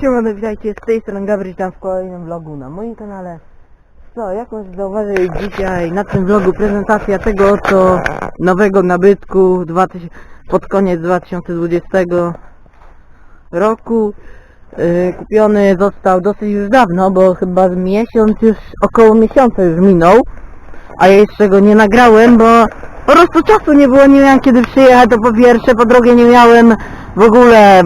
siemano, witajcie, z tej strony Gabryś, tam w kolejnym vlogu na moim kanale. Co, jak możecie zauważyć, dzisiaj na tym vlogu prezentacja tego oto nowego nabytku 2000, pod koniec 2020 roku. Yy, kupiony został dosyć już dawno, bo chyba z miesiąc już, około miesiąca już minął, a ja jeszcze go nie nagrałem, bo po prostu czasu nie było, nie miałem kiedy przyjechać, to po pierwsze, po drugie nie miałem w ogóle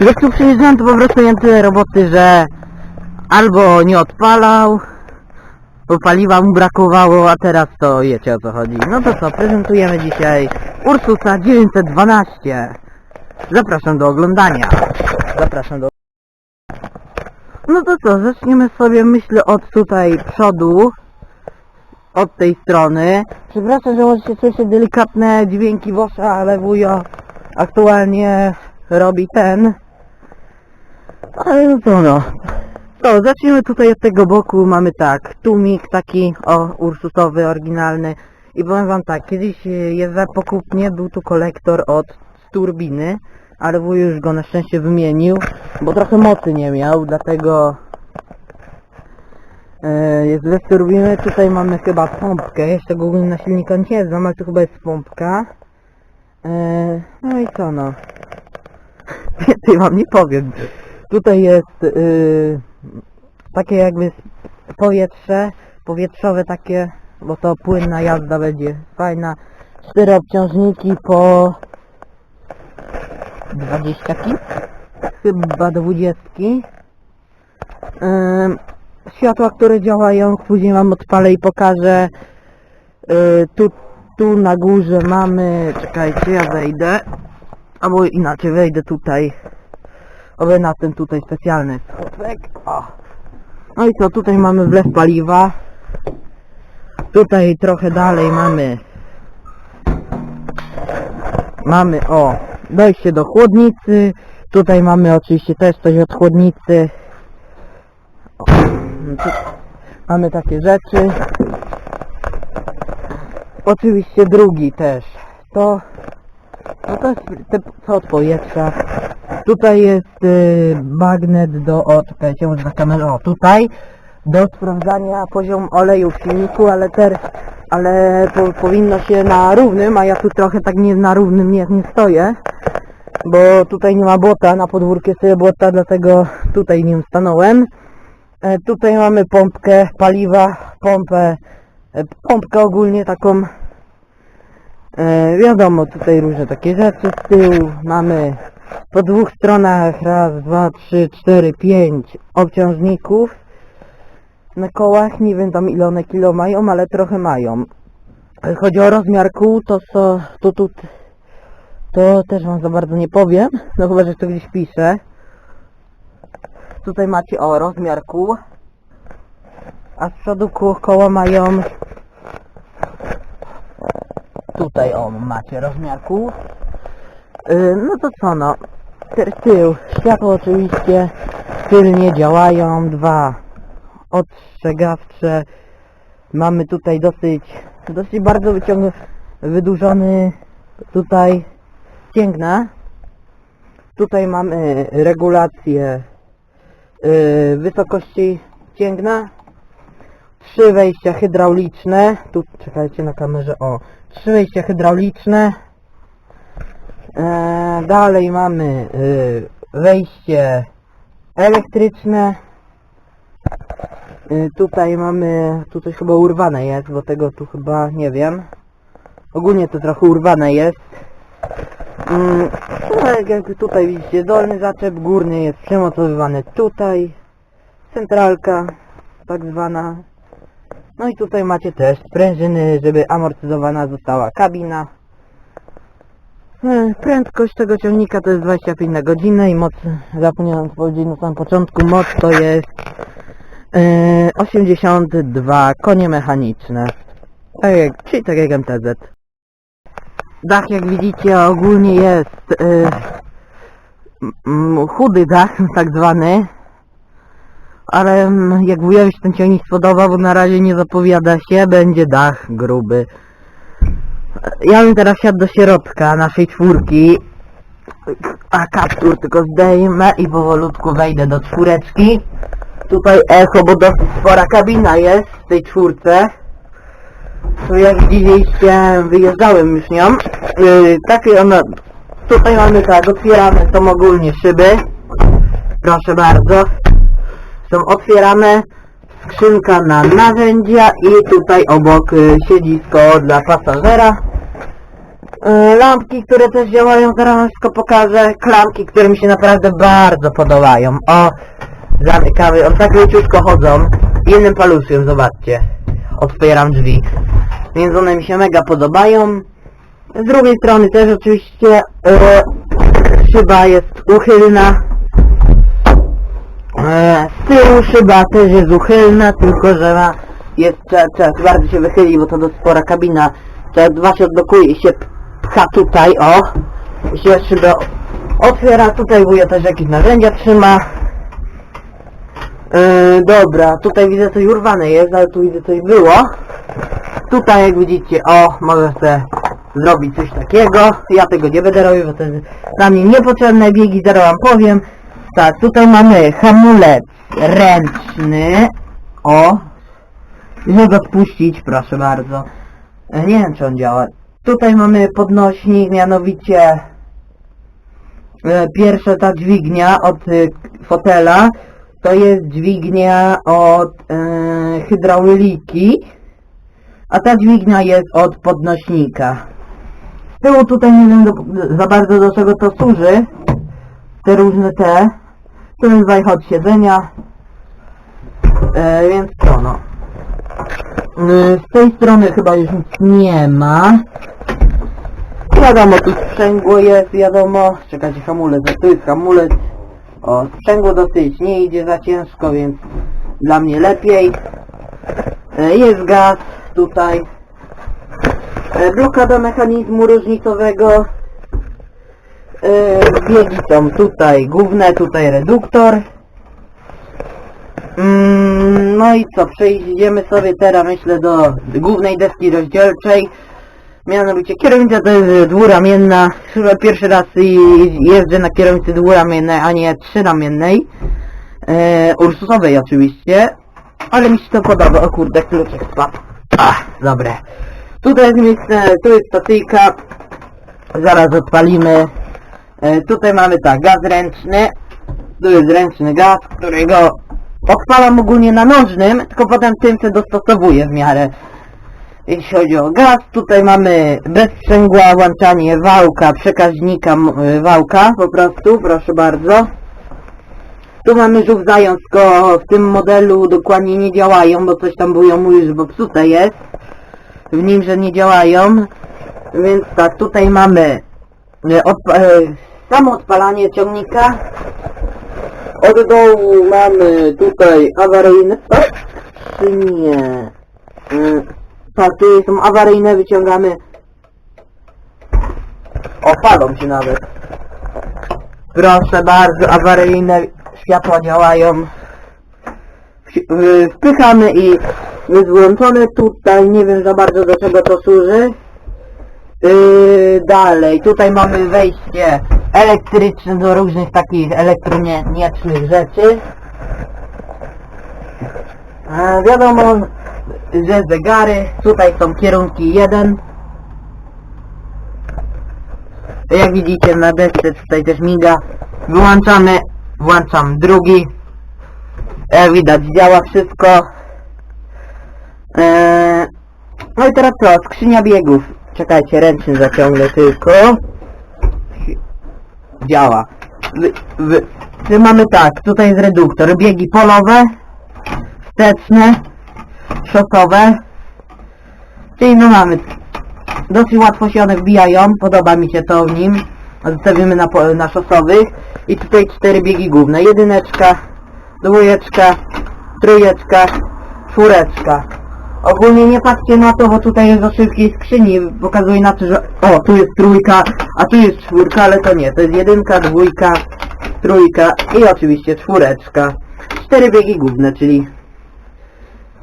jak tu przyjeżdżałem, to po prostu miałem tyle roboty, że albo nie odpalał, bo paliwa mu brakowało, a teraz to wiecie o co chodzi. No to co, prezentujemy dzisiaj Ursusa 912. Zapraszam do oglądania. Zapraszam do... No to co, zaczniemy sobie myślę od tutaj przodu, od tej strony. Przepraszam, że możecie słyszeć delikatne dźwięki wosza, ale wujo aktualnie robi ten. Ale no to no. To, zacznijmy tutaj od tego boku. Mamy tak, tłumik taki, o, ursusowy, oryginalny. I powiem wam tak, kiedyś e, jest za pokupnie, był tu kolektor od turbiny, ale wuj już go na szczęście wymienił, bo trochę mocy nie miał, dlatego e, jest bez turbiny. Tutaj mamy chyba pompkę, jeszcze go na silnika nie znam, ale to chyba jest pompka. E, no i co no. Więcej wam nie powiem. Tutaj jest yy, takie jakby powietrze, powietrzowe takie, bo to płynna jazda będzie fajna. Cztery obciążniki po 20 kg, chyba 20. Yy, światła, które działają, później wam odpalę i pokażę. Yy, tu, tu na górze mamy, czekajcie, ja wejdę. Albo inaczej, wejdę tutaj. Oby na ten tutaj specjalny schowek. O. No i co, tutaj mamy wlew paliwa. Tutaj trochę dalej mamy mamy o dojście do chłodnicy. Tutaj mamy oczywiście też coś od chłodnicy. O, tu mamy takie rzeczy. Oczywiście drugi też. To no to jest te, co od powietrza. Tutaj jest y, magnet do, o czekajcie, może kamerę, o tutaj, do sprawdzania poziom oleju w silniku, ale ter, ale po, powinno się na równym, a ja tu trochę tak nie na równym nie, nie stoję, bo tutaj nie ma błota, na podwórkie sobie błota, dlatego tutaj nim stanąłem. E, tutaj mamy pompkę paliwa, pompę, e, pompkę ogólnie taką E, wiadomo, tutaj różne takie rzeczy z tyłu. Mamy po dwóch stronach raz, dwa, trzy, cztery, pięć obciążników na kołach. Nie wiem tam ile one kilo mają, ale trochę mają. Jeśli chodzi o rozmiar kół, to co, to tu, to też wam za bardzo nie powiem, no chyba, że to gdzieś piszę. Tutaj macie o rozmiar kół, a z przodu kół, koła mają tutaj o macie rozmiar kół. Yy, no to co no, Ty- tył, światło oczywiście tylnie działają, dwa ostrzegawcze. Mamy tutaj dosyć, dosyć bardzo wyciąg wydłużony tutaj ścięgna. Tutaj mamy regulację yy, wysokości ścięgna. Trzy wejścia hydrauliczne. Tu czekajcie na kamerze. O, trzy wejścia hydrauliczne. E, dalej mamy y, wejście elektryczne. Y, tutaj mamy, tu coś chyba urwane jest, bo tego tu chyba nie wiem. Ogólnie to trochę urwane jest. Tak jak tutaj widzicie, dolny zaczep, górny jest przemocowywany tutaj. Centralka, tak zwana. No i tutaj macie też sprężyny, żeby amortyzowana została kabina. E, Prędkość tego ciągnika to jest 25 na godzinę i moc, zapomniałem powiedzieć na samym początku, moc to jest e, 82 konie mechaniczne. Tak jak, czyli tak jak MTZ. Dach jak widzicie ogólnie jest e, m- chudy dach tak zwany, ale jak wujowi się ten ciągnik spodobał, bo na razie nie zapowiada się, będzie dach gruby. Ja bym teraz siadł do środka naszej czwórki a kaptur tylko zdejmę i powolutku wejdę do czwóreczki. Tutaj echo, bo dosyć spora kabina jest w tej czwórce. Tu jak widzieliście, wyjeżdżałem już nią. Yy, takie ona... Tutaj mamy tak, otwieramy, są ogólnie szyby. Proszę bardzo. Są otwierane skrzynka na narzędzia i tutaj obok y, siedzisko dla pasażera. Y, Lampki, które też działają, zaraz wam wszystko pokażę. Klamki, które mi się naprawdę bardzo podobają. O, zamykamy, on tak leciutko chodzą. Jednym paluszkiem, zobaczcie. Otwieram drzwi. Więc one mi się mega podobają. Z drugiej strony też oczywiście e, szyba jest uchylna. E, tyłu szyba też jest uchylna, tylko że ma jest, trzeba, trzeba bardzo się wychylić, bo to dość spora kabina. Trzeba się odblokuje i się pcha tutaj, o. I się szybę otwiera, tutaj wuja też jakieś narzędzia trzyma. E, dobra, tutaj widzę coś urwane jest, ale tu widzę coś było. Tutaj jak widzicie, o, mogę sobie zrobić coś takiego. Ja tego nie będę robił, bo to jest dla mnie niepotrzebne biegi, zaraz wam powiem. Tak, tutaj mamy hamulec ręczny. O, żeby go spuścić, proszę bardzo. E, Nie wiem, czy on działa. Tutaj mamy podnośnik, mianowicie e, pierwsza ta dźwignia od e, fotela to jest dźwignia od e, hydrauliki, a ta dźwignia jest od podnośnika. Z tyłu tutaj nie wiem do, za bardzo do czego to służy, te różne te, to jest wajcha od siedzenia, e, więc co no. E, z tej strony chyba już nic nie ma. Wiadomo, tu sprzęgło jest, wiadomo. Czekajcie, hamulec, tu jest hamulec. O, sprzęgło dosyć nie idzie za ciężko, więc dla mnie lepiej. E, Jest gaz tutaj. E, Blokada mechanizmu różnicowego. Biegi tutaj główne, tutaj reduktor. Mm, No i co, przejdziemy sobie teraz myślę do głównej deski rozdzielczej. Mianowicie kierownica to jest dwuramienna. Chyba pierwszy raz jeżdżę na kierownicy dwuramiennej, a nie trzyramiennej. E, Ursusowej oczywiście. Ale mi się to podoba. O kurde, kluczyk spadł. Ach, dobre. Tutaj jest miejsce, tu jest stacyjka. Zaraz odpalimy. E, tutaj mamy tak, gaz ręczny. Tu jest ręczny gaz, którego odpalam ogólnie na nożnym, tylko potem tym se dostosowuję w miarę jeśli chodzi o gaz, tutaj mamy bez sprzęgła włączanie wałka, przekaźnika y, wałka, po prostu, proszę bardzo. Tu mamy żółw zając, tylko w tym modelu dokładnie nie działają, bo coś tam wujo mówi, że popsute jest. W nim, że nie działają. Więc tak, tutaj mamy y, samo odpalanie ciągnika. Od dołu mamy tutaj awaryjne, czy nie? Y, tak, tu są awaryjne, wyciągamy. O, palą się nawet. Proszę bardzo, awaryjne światła działają. Y, Wpychamy i jest włączone tutaj, nie wiem za bardzo do czego to służy. Yy, dalej, tutaj mamy wejście elektryczne do różnych takich elektronicznych rzeczy. E, wiadomo, że zegary, tutaj są kierunki 1. Jak widzicie na desce tutaj też miga. Wyłączamy, włączam drugi. Jak widać działa wszystko. E, no i teraz co, skrzynia biegów. Czekajcie, ręczny zaciągnę tylko. Działa. Mamy tak, tutaj jest reduktor, biegi polowe, wsteczne, szosowe. Czyli no mamy, dosyć łatwo się one wbijają, podoba mi się to w nim. Zostawimy na, na szosowych. I tutaj cztery biegi główne, jedyneczka, dwójeczka, trójeczka, czwóreczka. Ogólnie nie patrzcie na to, bo tutaj jest o szybkiej skrzyni, pokazuje na to, że o, tu jest trójka, a tu jest czwórka, ale to nie, to jest jedynka, dwójka, trójka i oczywiście czwóreczka. Cztery biegi główne, czyli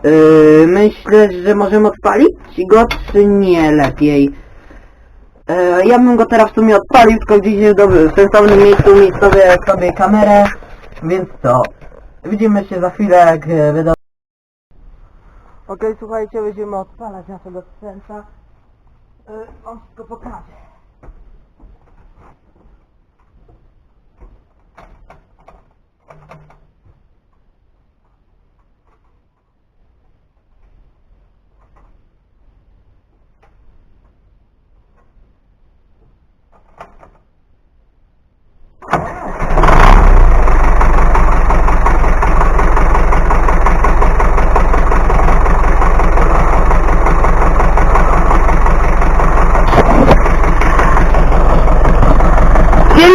Yy, myślę, że możemy odpalić go, czy nie lepiej? E, ja bym go teraz w sumie odpalił, tylko gdzieś w dobrym, sensownym miejscu umieć sobie, sobie kamerę, więc to. Widzimy się za chwilę, jak e, będą... Okej, słuchajcie, będziemy odpalać naszego sprzęta. E, on wszystko pokaże.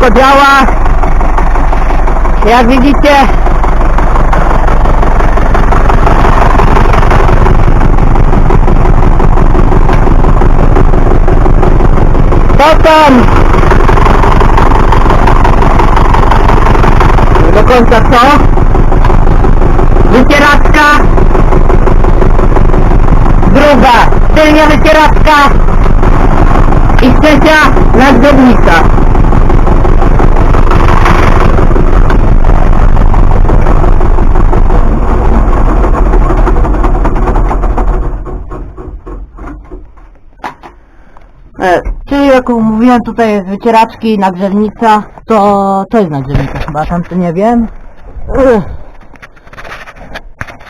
Wszystko działa. Jak widzicie. Potem do końca co? Wycieraczka. Druga tylnia wycieraczka. I trzecia nadzornica. E, czyli jak mówiłem tutaj jest wycieraczki, nagrzewnica, to to jest nagrzewnica chyba, tam to nie wiem. Ech.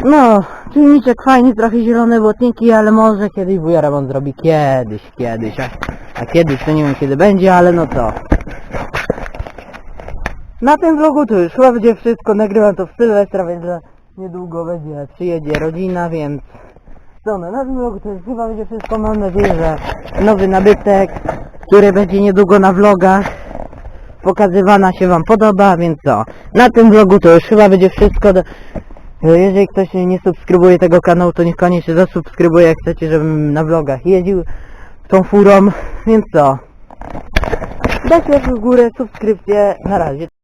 No, silniczek fajny, trochę zielony, błotniki, ale może kiedyś wuja remont zrobi, kiedyś, kiedyś, a, a kiedyś to nie wiem kiedy będzie, ale no to. Na tym vlogu to już chyba będzie wszystko, nagrywam to w Sylwestra, więc niedługo będzie, przyjedzie rodzina, więc co no, na tym vlogu to już chyba będzie wszystko, mam nadzieję, że nowy nabytek, który będzie niedługo na vlogach pokazywana się wam podoba, więc co, na tym vlogu to już chyba będzie wszystko, do... jeżeli ktoś nie subskrybuje tego kanału, to niech koniecznie zasubskrybuje, jak chcecie, żebym na vlogach jeździł tą furą, więc co, dajcie w górę, subskrypcję, na razie.